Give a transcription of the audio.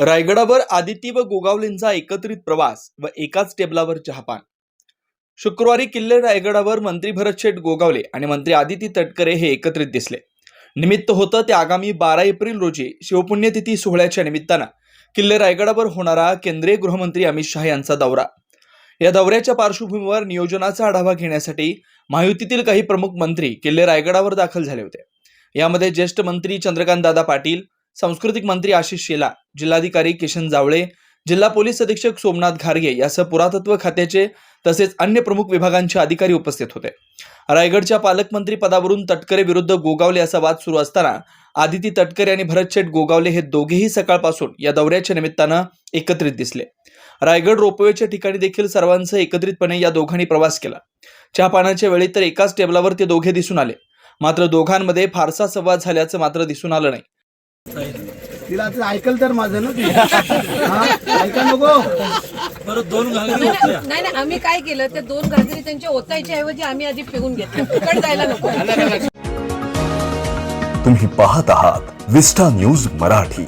रायगडावर आदिती व गोगावलेंचा एकत्रित प्रवास व एकाच टेबलावर चहापान. शुक्रवारी किल्ले रायगडावर मंत्री भरत शेठ गोगावले आणि मंत्री आदिती तटकरे हे एकत्रित दिसले. निमित्त होतं ते आगामी बारा एप्रिल रोजी शिवपुण्यतिथी सोहळ्याच्या निमित्तानं किल्ले रायगडावर होणारा केंद्रीय गृहमंत्री अमित शहा यांचा दौरा. या दौऱ्याच्या पार्श्वभूमीवर नियोजनाचा आढावा घेण्यासाठी महायुतीतील काही प्रमुख मंत्री किल्ले रायगडावर दाखल झाले होते. यामध्ये ज्येष्ठ मंत्री चंद्रकांत दादा पाटील सांस्कृतिक मंत्री आशिष शेला जिल्हाधिकारी किशन जावळे जिल्हा पोलीस अधीक्षक सोमनाथ घारगे यासह पुरातत्व खात्याचे तसेच अन्य प्रमुख विभागांचे अधिकारी उपस्थित होते. रायगडच्या पालकमंत्री पदावरून तटकरे विरुद्ध गोगावले असा वाद सुरू असताना आदिती तटकरे आणि भरत शेठ गोगावले हे दोघेही सकाळपासून या दौऱ्याच्या निमित्तानं एकत्रित दिसले. रायगड रोपवेच्या ठिकाणी देखील सर्वांसह एकत्रितपणे या दोघांनी प्रवास केला. चहा पाण्याच्या वेळी तर एकाच टेबलावर ते दोघे दिसून आले. मात्र दोघांमध्ये फारसा संवाद झाल्याचं मात्र दिसून आलं नाही. तिला आता ऐकल तर माझं ना ती? ऐका नको. परत दोन घागरी नाही घेतल्या नाही नाही, आम्ही काय केलं ते दोन घागरी त्यांच्या ओतायच्या ऐवजी आम्ही आधी पिऊन घेतलं फुकट जायला नको. तुम्ही पाहत आहात विस्टा न्यूज मराठी.